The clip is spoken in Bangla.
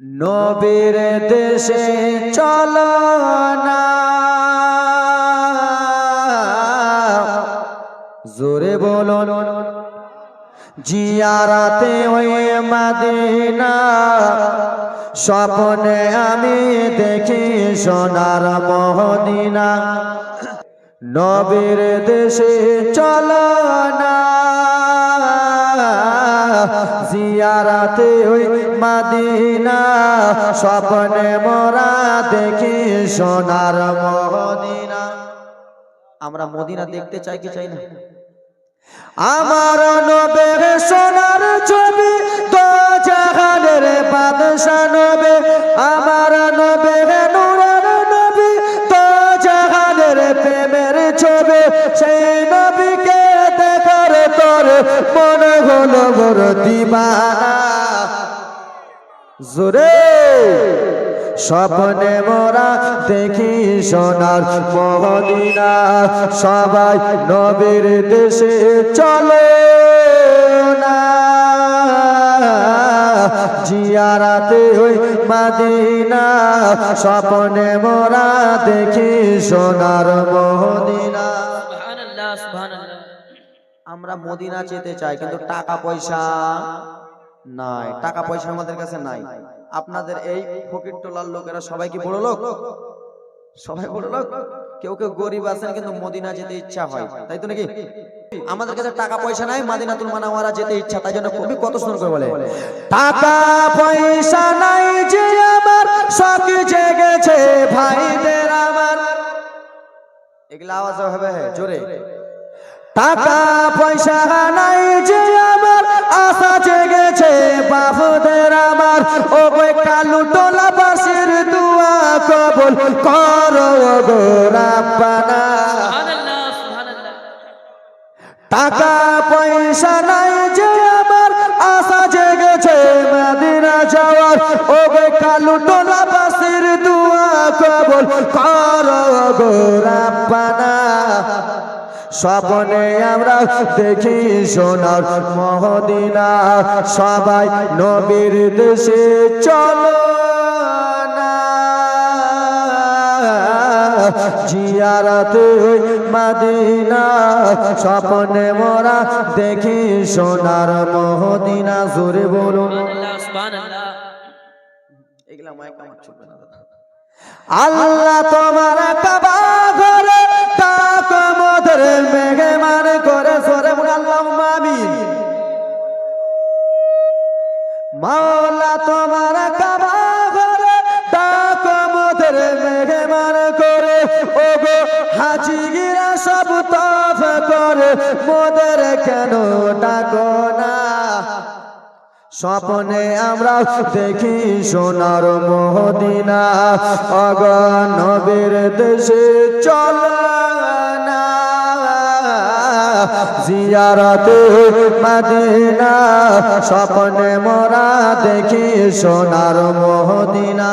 নবীর দেশে চলো না। জোরে বলো জিয়ারাতে ওই মাদিনা, স্বপ্নে আমি দেখি সোনার মহদিনা। নবীর দেশে চলো না। জিয়ারাতে ওই মাদিনা, স্বপ্নে মোরা দেখি সোনার মহদিনা আমরা মদিনা দেখতে চাই কি চাই না? আমার নবে সোনার ছবি তো জাহানের বাদশা নবে। আমার নবে নূরের নবী তো জাহানের প্রেমের ছবি। সেই নবীকে দেখার তোর হলো জোরে। স্বপ্নে মোরা দেখি সোনার মহদিনা সবাই নবীর দেশে চলে না। জিয়ারাতে ওই মাদিনা। স্বপ্নে মোরা দেখি সোনার মহদিনা আমরা মদিনা যেতে চাই কিন্তু টাকা পয়সা নাই। টাকা পয়সা আমাদের কাছে নাই। আপনাদের এই ফকির টোলার লোকেরা সবাই কি বড় লোক? সবাই বড় লোক? কেউ কেউ গরিব আছেন কিন্তু মদিনা যেতে ইচ্ছা হয়। তাই তো নাকি? আমাদের কাছে টাকা পয়সা নাই মাদিনাতুল মানাওয়ারা যেতে ইচ্ছা তাই জন্য কবি কত সুন্দর করে বলে। টাকা পয়সা নাই যে আমার শখ জেগেছে ভাইদের আমার। এগুলা আওয়াজ হবে জোরে। টাকা পয়সা নাই যে আমার আশা জেগেছে বাবুদের আমার। ও বই কালু টোলা বাসির দুয়া কবুল করো গো রাব্বানা। সুবহানাল্লাহ সুবহানাল্লাহ। টাকা পয়সা নাই যে আমার আশা জেগেছে মদিনা যাওয়ার। ও বে কালু টোলা বাসির দুয়া কবুল করো গো রাব্বানা। স্বপ্নে আমরা দেখি সোনার মহদিনা। সবাই নবীর দেশে চলো না। জিয়ারাতে ওই মাদিনা। স্বপ্নে মোরা দেখি সোনার মহদিনা। জোরে বলুন। আল্লাহ সুবহানাল্লাহ এগুলা মাওলা তোমার করে। সব তফ করে, মোদের কেন ডাকো না? স্বপ্নে আমরা দেখি সোনার মহদিনা অগনবীর দেশে চল জিয়ারতে মদিনা স্বপ্নে মোরা দেখি সোনার মহদিনা।